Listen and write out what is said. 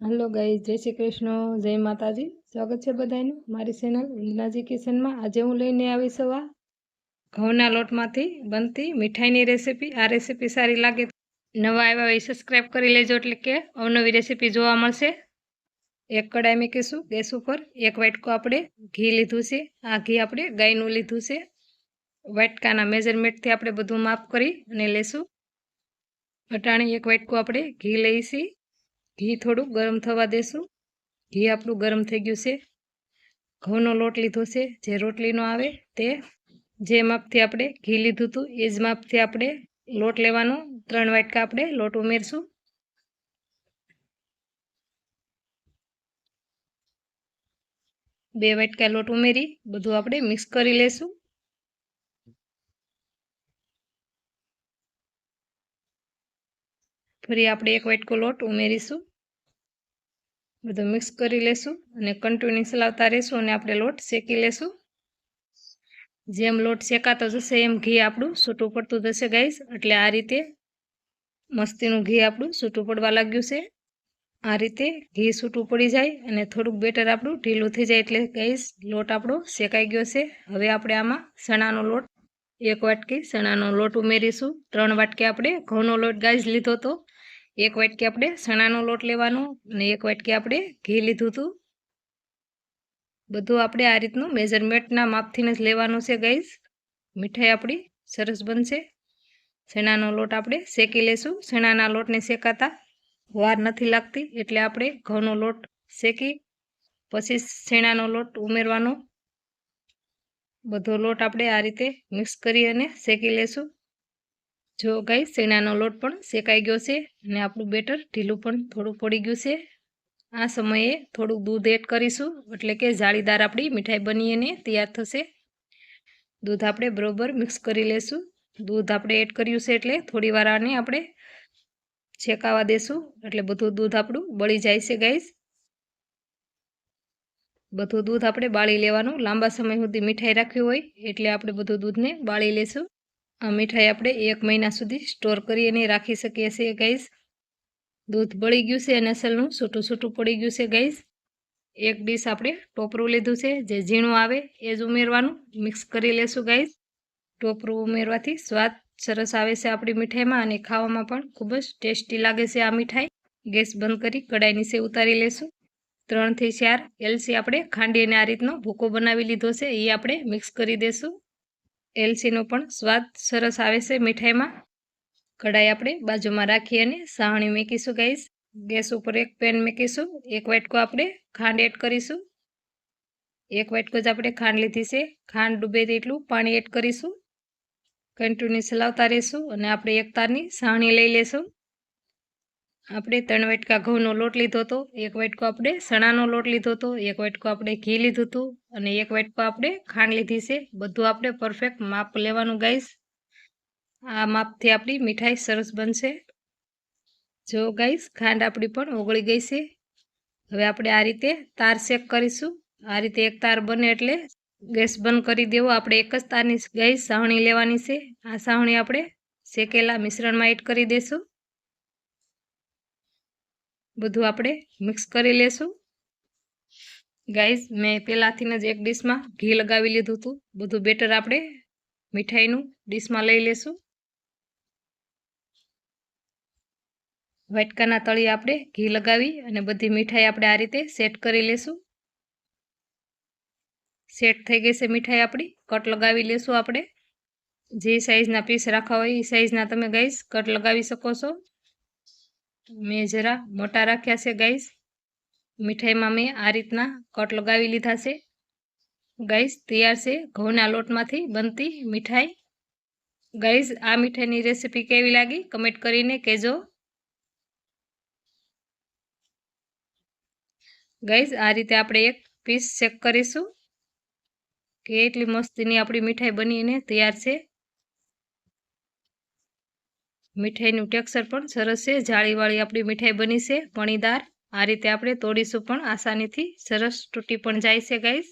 Hello ગાઈ જય શ્રી કૃષ્ણ, જય માતાજી. સ્વાગત છે બધાનું મારી ચેનલ વંદનાજી કિચનમાં આજે હું લઈને આવી સવા ઘઉંના લોટમાંથી બનતી મીઠાઈની રેસીપી આ રેસીપી સારી લાગે નવા આવ્યા હોય સબસ્ક્રાઈબ કરી લેજો એટલે કે અવનવી રેસીપી જોવા મળશે. એક કડાઈ મૂકીશું ગેસ ઉપર, એક વાટકો આપણે ઘી લીધું છે. આ ઘી આપણે ગાયનું લીધું છે. વાટકાના મેજરમેન્ટથી આપણે બધું માફ કરી અને લેશું. અટાણી એક વાટકો આપણે ઘી લઈશી. ઘી થોડું ગરમ થવા દેશું. ઘી આપણું ગરમ થઈ ગયું છે. ઘઉંનો લોટ લીધો છે. જે રોટલીનો આવે તે, જે માપથી આપણે ઘી લીધું હતું, એ જ માપથી આપણે લોટ લેવાનો. ત્રણ વાટકા આપણે લોટ ઉમેરશું. બે વાટકા લોટ ઉમેરી, બધું આપણે મિક્સ કરી લેશું. ફરી આપણે એક વાટકો લોટ ઉમેરીશું. બધું મિક્સ કરી લેશું અને કન્ટિન્યુ ચલાવતા રહેશું અને આપણે લોટ શેકી લેશું. જેમ લોટ શેકાતો જશે એમ ઘી આપણું છૂટું પડતું જશે ગાઈસ એટલે આ રીતે મસ્તીનું ઘી આપણું છૂટું પડવા લાગ્યું છે. આ રીતે ઘી છૂટું પડી જાય અને થોડુંક બેટર આપણું ઢીલું થઈ જાય એટલે ગાઈસ લોટ આપણો શેકાઈ ગયો છે. હવે આપણે આમાં ચણાનો લોટ, એક વાટકી ચણાનો લોટ ઉમેરીશું. ત્રણ વાટકી આપણે ઘઉંનો લોટ ગાઈસ લીધો હતો એક વાટકી આપણે ચણાનો લોટ લેવાનો અને એક વાટકી આપણે ઘી લીધું હતું. બધું આપણે આ રીતનું મેઝરમેન્ટના માપથીને જ લેવાનું છે ગાઈઝ મીઠાઈ આપણી સરસ બનશે. ચણાનો લોટ આપણે શેકી લેશું. ચણાના લોટને શેકાતા વાર નથી લાગતી એટલે આપણે ઘઉંનો લોટ શેકી, પછી શેણાનો લોટ ઉમેરવાનો. બધો લોટ આપણે આ રીતે મિક્સ કરી અને શેકી લેશું. જો ગાઈ શેણાનો લોટ પણ શેકાઈ ગયો છે અને આપણું બેટર ઢીલું પણ થોડું પડી ગયું છે. આ સમયે થોડુંક દૂધ એડ કરીશું, એટલે કે જાળીદાર આપણી મીઠાઈ બની અને તૈયાર થશે. દૂધ આપણે બરોબર મિક્સ કરી લેશું. દૂધ આપણે એડ કર્યું છે એટલે થોડી વાર આને આપણે શેકાવા દેશું, એટલે બધું દૂધ આપણું બળી જાય છે ગાઈસ. બધું દૂધ આપણે બાળી લેવાનું. લાંબા સમય સુધી મીઠાઈ રાખવી હોય, એટલે આપણે બધું દૂધને બાળી લેશું. આ મીઠાઈ આપણે એક મહિના સુધી સ્ટોર કરી અને રાખી શકીએ છીએ ગાઈસ દૂધ બળી ગયું છે અને અસલનું છૂટું છૂટું પડી ગયું છે ગાઈસ એક ડીશ આપણે ટોપરું લીધું છે, જે ઝીણું આવે એ જ ઉમેરવાનું. મિક્સ કરી લેશું ગાઈસ ટોપરું ઉમેરવાથી સ્વાદ સરસ આવે છે આપણી મીઠાઈમાં અને ખાવામાં પણ ખૂબ જ ટેસ્ટી લાગે છે આ મીઠાઈ. ગેસ બંધ કરી કડાઈ નીચે ઉતારી લેશું. ત્રણથી ચાર એલસી આપણે ખાંડીને આ રીતનો ભૂકો બનાવી લીધો છે, એ આપણે મિક્સ કરી દેશું. એલસીનો પણ સ્વાદ સરસ આવે છે મીઠાઈમાં. કઢાઈ આપણે બાજુમાં રાખી અને સાહણી મેકીશું ગાઈસ ગેસ ઉપર એક પેન મેકીશું. એક વાટકો આપણે ખાંડ એડ કરીશું. એક વાટકો જ આપણે ખાંડ લીધી છે. ખાંડ ડૂબે તેટલું પાણી એડ કરીશું. કન્ટિન્યુ લાવતા રહીશું અને આપણે એક તારની સાહણી લઈ લેશું. આપણે ત્રણ વાટકા ઘઉંનો લોટ લીધો હતો, એક વાટકો આપણે ચણાનો લોટ લીધો હતો, એક વાટકો આપણે ઘી લીધું હતું અને એક વાટકો આપણે ખાંડ લીધી છે. બધું આપણે પરફેક્ટ માપ લેવાનું ગાઈશ આ માપથી આપણી મીઠાઈ સરસ બનશે. જો ગાઈશ ખાંડ આપણી પણ ઓગળી ગઈ છે. હવે આપણે આ રીતે તાર શેક કરીશું. આ રીતે એક તાર બને એટલે ગેસ બંધ કરી દેવો. આપણે એક જ તારની ગાઈશ સાવણી લેવાની છે. આ સાવણી આપણે શેકેલા મિશ્રણમાં એડ કરી દઈશું બધું આપણે મિક્સ કરી લેશું. ગાઈઝ મેં પહેલાંથી જ એક ડીશમાં ઘી લગાવી લીધું હતું. બધું બેટર આપણે મીઠાઈનું ડીશમાં લઈ લેશું. વાટકાના તળી આપણે ઘી લગાવી અને બધી મીઠાઈ આપણે આ રીતે સેટ કરી લેશું. સેટ થઈ ગઈ છે મીઠાઈ આપણી. કટ લગાવી લેશું આપણે. જે સાઈઝના પીસ રાખવા હોય એ સાઈઝના તમે ગાઈસ કટ લગાવી શકો છો. મેં જરા મોટા રાખ્યા છે ગાઈસ મીઠાઈમાં મેં આ રીતના કટ લગાવી લીધા છે. ગાઈસ તૈયાર છે. ઘઉંના લોટમાંથી બનતી મીઠાઈ. ગાઈસ આ મીઠાઈની રેસીપી કેવી લાગી? કમેન્ટ કરીને કહેજો. ગાઈસ આ રીતે આપણે એક પીસ ચેક કરીશું કે એટલી મસ્તીની આપણી મીઠાઈ બનીને તૈયાર છે. મીઠાઈનું ટેક્સચર પણ સરસ છે. જાળીવાળી આપણી મીઠાઈ બની છે. પણીદાર. આ રીતે આપણે તોડીશું પણ આસાનીથી. સરસ તૂટી પણ જાય છે ગાઈસ